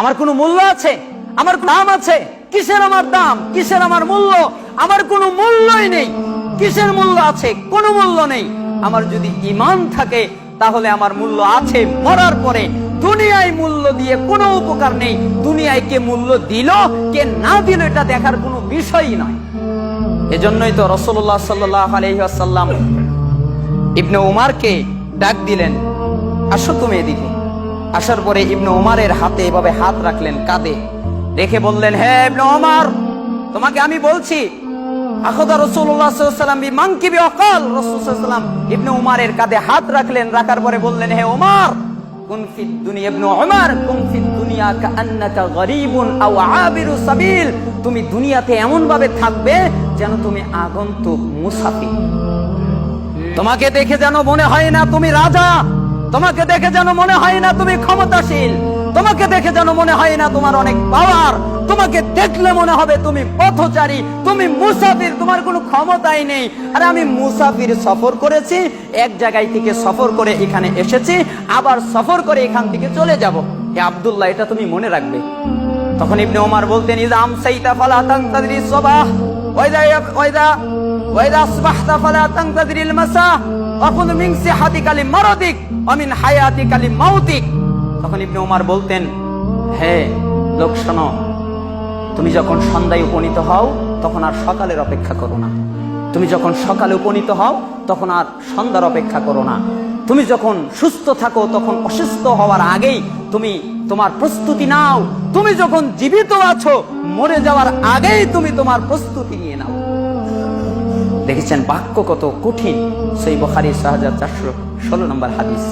আমার কোনো মূল্য আছে? আমার দাম আছে? কিসের আমার দাম? কিসের আমার মূল্য? আমার কোনো মূল্যই নেই। কিসের মূল্য আছে? কোনো মূল্য নেই। আমার যদি ইমান থাকে, তাহলে আমার মূল্য আছে মরার পরে। দুনিয়ায় মূল্য দিয়ে কোনো উপকার নেই। দুনিয়ায় কে মূল্য দিল, কে না দিল, এটা দেখার কোনো বিষয়ই নয়। এজন্যই তো রসল্লাহ সাল্লাহ আলহিহাসাল্লাম ইবনে উমারকে ডাক দিলেন, আসো তুমি এদিকে। আসার পরে ইবনে উমারের হাতে এভাবে হাত রাখলেন কাঁধে রেখে বললেন, হে ইবনে উমার, তোমাকে আমি বলছি, আখদা রসুল্লাহ সাল্লাম মাংকিবি অকাল রসুলাম ইবনে উমারের কাঁধে হাত রাখলেন, রাখার পরে বললেন, হে উমার, কুন ফি দুনিয়া, ইবনে উমার, কুন ফি দুনিয়া কাআন্নাকা গরীবুন আও আবিরু সাবিল। তুমি দুনিয়াতে এমন ভাবে থাকবে যেন তুমি আগন্তুক মুসাফির। তোমাকে দেখে যেন মনে হয় না তুমি রাজা। তোমাকে দেখে যেন মনে হয় না তুমি ক্ষমতাশীল। তোমাকে দেখে যেন মনে হয় না তোমার অনেক পাওয়ার তোমাকে দেখলে মনে হবে তুমি পথচারী, তুমি মুসাফির, তোমার কোনো ক্ষমতাই নেই। আরে আমি মুসাফির সফর করেছি, এক জায়গায় থেকে সফর করে এখানে এসেছি, আবার সফর করে এখান থেকে চলে যাব। এ আব্দুল্লাহ, এটা তুমি মনে রাখবে। তখন ইবনে ওমর বলতেন ইজাম সাইতা ফালা তানতাদরি সবাহ ওয়াইদা ওয়াইদা ওয়াইদা আসবাহতা ফালা তানতাদরি মাসা বলতেন লোক শোনো, তুমি যখন সন্ধ্যায় উপনীত হও, তখন আর সকালের অপেক্ষা করো না। তুমি যখন সকালে উপনীত হও, তখন আর সন্ধ্যার অপেক্ষা করো না। তুমি যখন সুস্থ থাকো, তখন অসুস্থ হওয়ার আগেই তুমি তোমার প্রস্তুতি নাও। তুমি যখন জীবিত আছো, মরে যাওয়ার আগেই তুমি তোমার প্রস্তুতি নিয়ে নাও। দেখেছেন বাক্য কত কঠিন। সেই বখারি শাহজাদ চারশো ষোলো নম্বর হাদিস।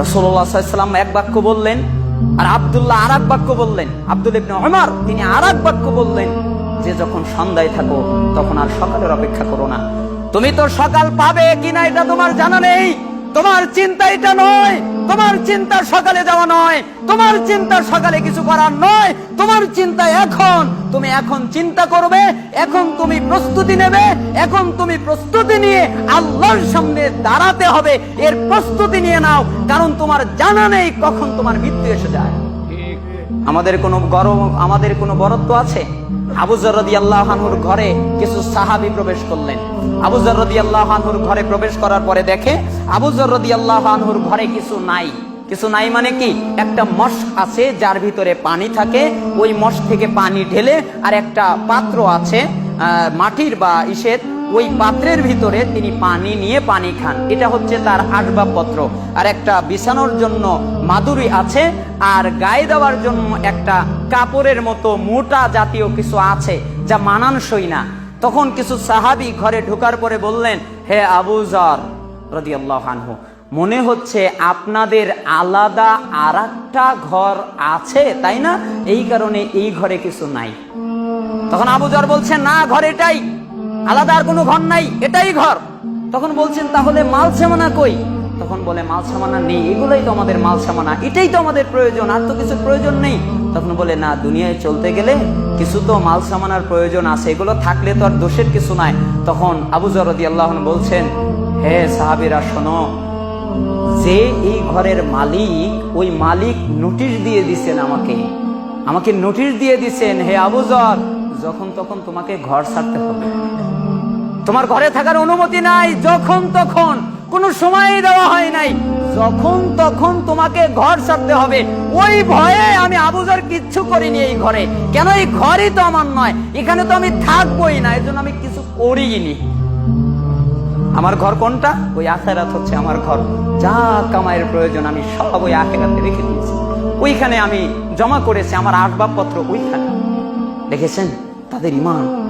রসোল্লাহাম এক বাক্য বললেন, আর আবদুল্লাহ আর বাক্য বললেন। আব্দুল ইবনে তিনি আর বাক্য বললেন, যে যখন সন্ধ্যায় থাকো, তখন আর সকালের অপেক্ষা করো না। তুমি তো সকাল পাবে কিনা এটা তোমার জানা নেই। তোমার চিন্তা এটা নয় তোমার চিন্তা সকালে যাওয়া নয় তোমার চিন্তা সকালে কিছু করার নয় তোমার চিন্তা এখন। তুমি এখন চিন্তা করবে এখন তুমি প্রস্তুতি নেবে এখন তুমি প্রস্তুতি নিয়ে আল্লাহর সামনে দাঁড়াতে হবে। এর প্রস্তুতি নিয়ে নাও কারণ তোমার জানা নেই কখন তোমার মৃত্যু এসে যায়। আমাদের কোনো গরম আমাদের কোনো বরত্ব আছে? আবুজর রদি আল্লাহানুর ঘরে কিছু সাহাবি প্রবেশ করলেন। আবুজর রদি আল্লাহানুর ঘরে প্রবেশ করার পরে দেখে আবুজর রদি ঘরে কিছু নাই। কিছু নাই মানে কি? একটা মশ আছে যার ভিতরে পানি থাকে। ওই মশ থেকে পানি ঢেলে আর একটা পাত্র আছে মাটির বা ইসের, ওই পাত্রের ভিতরে তিনি পানি নিয়ে পানি খান। এটা হচ্ছে তার আসবাবপত্র। আর একটা বিছানোর জন্য মাদুরি আছে, আর গায়ে দেওয়ার জন্য একটা কাপড়ের মতো মোটা জাতীয় কিছু আছে যা মানানসই না। তখন কিছু সাহাবি ঘরে ঢোকার পরে বললেন, হে আবু জর রদিয়াল্লাহ আনহু, মনে হচ্ছে আপনাদের আলাদা আর ঘর আছে, তাই না? এই কারণে এই ঘরে কিছু নাই। তখন আবু জর বলছে না, ঘর এটাই। আলাদা আর কোনো ঘর নাই, এটাই ঘর। তখন বলছেন, তাহলে মাল সামানা কই? তখন বলে, মাল সামানা নেই, এগুলোই তো আমাদের মাল সামানা, এটাই তো আমাদের প্রয়োজন, আর তো কিছু প্রয়োজন নেই। তখন বলে, না, দুনিয়ায় চলতে গেলে কিছু তো মাল সামানার প্রয়োজন আছে, এগুলো থাকলে তো আর দোষের কিছু নাই। তখন আবু জরদি আল্লাহ বলছেন, হে সাহাবিরা, শোনো, যে এই ঘরের মালিক ওই মালিক নোটিশ দিয়ে দিছেন আমাকে। আমাকে নোটিশ দিয়ে দিছেন, হে আবুজর যখন তখন তোমাকে ঘর ছাড়তে হবে। তোমার ঘরে থাকার অনুমতি নাই, যখন তখন। কোনো সময় দেওয়া হয় নাই। যখন তখন তোমাকে ঘর ছাড়তে হবে। ওই ভয়ে আমি আবুজার কিচ্ছু করিনি এই ঘরে। কেন? এই ঘরই তো আমার নয়। এখানে তো আমি থাকবোই না। এর জন্য আমি কিছু করিনি। আমার ঘর কোনটা? ওই আখেরাত হচ্ছে আমার ঘর। যা কামাইয়ের প্রয়োজন, আমি সব ওই আখেরাতে রেখে দিয়েছি। ওইখানে আমি জমা করেছি আমার আসবাবপত্র ওইখানে। দেখেছেন? তাদের ইমান।